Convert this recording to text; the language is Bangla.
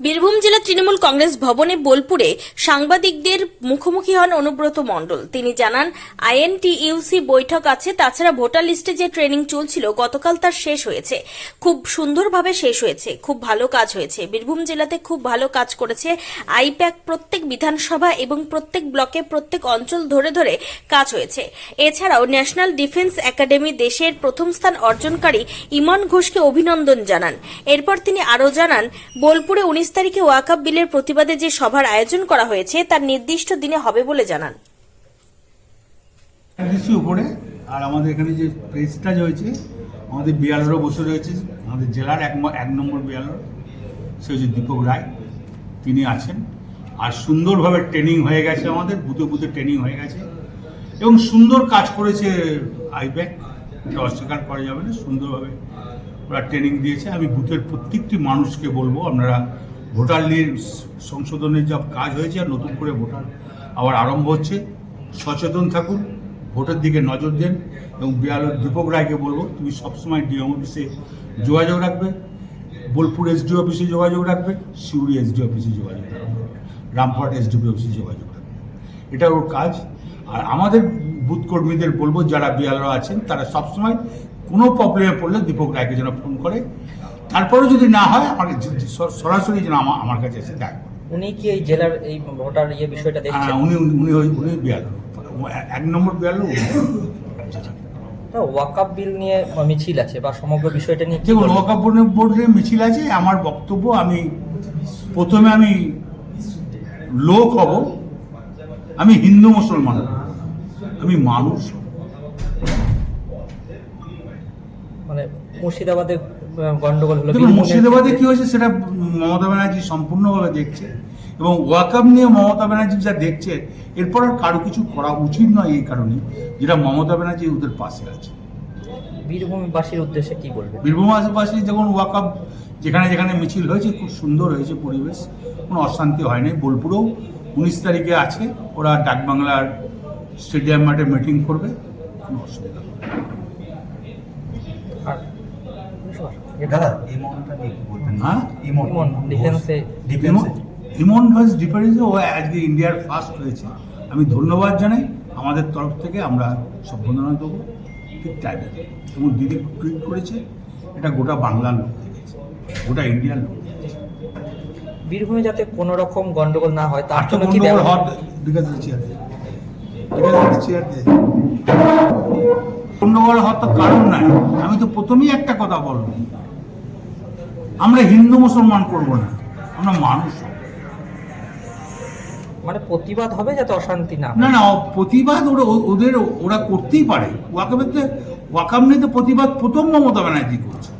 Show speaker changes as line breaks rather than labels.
বীরভূম জেলা তৃণমূল কংগ্রেস ভবনে বোলপুরে সাংবাদিকদের মুখোমুখি হন অনুব্রত মণ্ডল। তিনি জানান, আইএনটিইউসি বৈঠক আছে, তাছাড়া ভোটার লিস্টে যে ট্রেনিং চলছিল, গতকাল তার শেষ হয়েছে। খুব সুন্দরভাবে শেষ হয়েছে, খুব ভালো কাজ হয়েছে। বীরভূম জেলাতে খুব ভালো কাজ করেছে আইপ্যাক প্রত্যেক বিধানসভা এবং প্রত্যেক ব্লকে প্রত্যেক অঞ্চল ধরে ধরে কাজ হয়েছে। এছাড়াও ন্যাশনাল ডিফেন্স একাডেমি দেশের প্রথম স্থান অর্জনকারী ইমন ঘোষকে অভিনন্দন জানান। এরপর তিনি আরও জানান, বোলপুরে উনিশ তারিখে ওয়াকাব বিলের প্রতিবাদে যে সভার আয়োজন করা হয়েছে, তার নির্দিষ্ট দিনে হবে বলে জানান।
উপরে, আর আমাদের এখানে যে প্রেসটা যে হয়েছে, আমাদের বিয়ালেরও বসে রয়েছে, আমাদের জেলার এক এক নম্বর বিয়ালের সে হচ্ছে দীপক রায়, তিনি আছেন। আর সুন্দরভাবে ট্রেনিং হয়ে গেছে আমাদের, বুথে বুথে ট্রেনিং হয়ে গেছে। এবং সুন্দর কাজ করেছে আইপ্যাক এটা অস্বীকার করা যাবে না, সুন্দরভাবে ওরা ট্রেনিং দিয়েছে। আমি বুথের প্রত্যেকটি মানুষকে বলব, আপনারা ভোটার লিস্ট সংশোধনের যা কাজ হয়েছে আর নতুন করে ভোটার আবার আরম্ভ হচ্ছে। সচেতন থাকুন, ভোটের দিকে নজর দেন এবং বিয়ালের দীপক রায়কে বলব, তুমি সবসময় ডিএম অফিসে যোগাযোগ রাখবে, বোলপুর এসডি অফিসে যোগাযোগ রাখবে সিউড়ি এসডি অফিসে যোগাযোগ রাখবে, রামপুরহাট এসডিপি অফিসে যোগাযোগ রাখবে। এটা ওর কাজ। আর আমাদের বুথ কর্মীদের বলব, যারা বিয়ালরা আছেন, তারা সবসময় কোনো প্রবলেমে পড়লে দীপক রায়কে যেন ফোন করে। তারপরে যদি না হয় আমাকে সরাসরি যেন আমার আমার কাছে এসে দেখ
উনি কি এই জেলার এই ভোটার ইয়ে বিষয়টা দেখছেন?
হ্যাঁ উনি উনি- উনি ওই- উনি বিয়াল এক নম্বর বিয়াল
তা ওয়াকাপ বিল নিয়ে মিছিল আছে বা সমগ্র বিষয়টা নিয়ে
দেখুন? ওয়াকাপুরের বোর্ডে মিছিল আছে আমার বক্তব্য আমি প্রথমে আমি লোক হব আমি হিন্দু মুসলমান আমি মানুষ
মানে মুর্শিদাবাদে গন্ডগোল হলো।
মুর্শিদাবাদে কি হয়েছে সেটা মমতা ব্যানার্জি সম্পূর্ণভাবে দেখছে এবং ওয়াকাপ নিয়ে মমতা ব্যানার্জি যা দেখছে এরপর আর কারও কিছু করা উচিত নয় এই কারণে যেটা মমতা ব্যানার্জি ওদের পাশে আছে।
বীরভূমবাসীর উদ্দেশ্যে কি বলবেন?
বীরভূম আশেপাশে যখন ওয়াকাপ যেখানে যেখানে মিছিল হয়েছে খুব সুন্দর হয়েছে পরিবেশ কোনো অশান্তি হয়নি বোলপুরেও উনিশ তারিখে আছে ওরা ডাকবাংলার স্টেডিয়াম মাঠে মিটিং করবে কোনো অসুবিধা হবে না।
আর
দাদা ইমনটা নিয়ে বলবেন?
হ্যাঁ?
ইমন, ডিফেন্সে
ডিফেন্সে
হিমন হাজ ডিফারেন্সে ও আজকে ইন্ডিয়ার ফার্স্ট হয়েছে। আমি ধন্যবাদ জানাই। আমাদের তরফ থেকে আমরা সম্বোধনা দেবো। ঠিক টাইমে এবং দিদি টুইট করেছে এটা গোটা বাংলার লোক দেখেছে। গোটা ইন্ডিয়ার লোক
বীরভূমে যাতে কোনো রকম গন্ডগোল না হয় তার জন্য কি
হওয়ার বিকাশ চেয়ার চেয়ার গন্ডগোল হওয়ার তো কারণ নাই। আমি তো প্রথমেই একটা কথা বলব। আমরা হিন্দু মুসলমান করব না আমরা মানুষ
মানে প্রতিবাদ হবে যাতে অশান্তি না
না না প্রতিবাদ ওরা ওদের ওরা করতেই পারে। ওয়াকামেতে তো প্রতিবাদ প্রথম মমতা ব্যানার্জি করছে।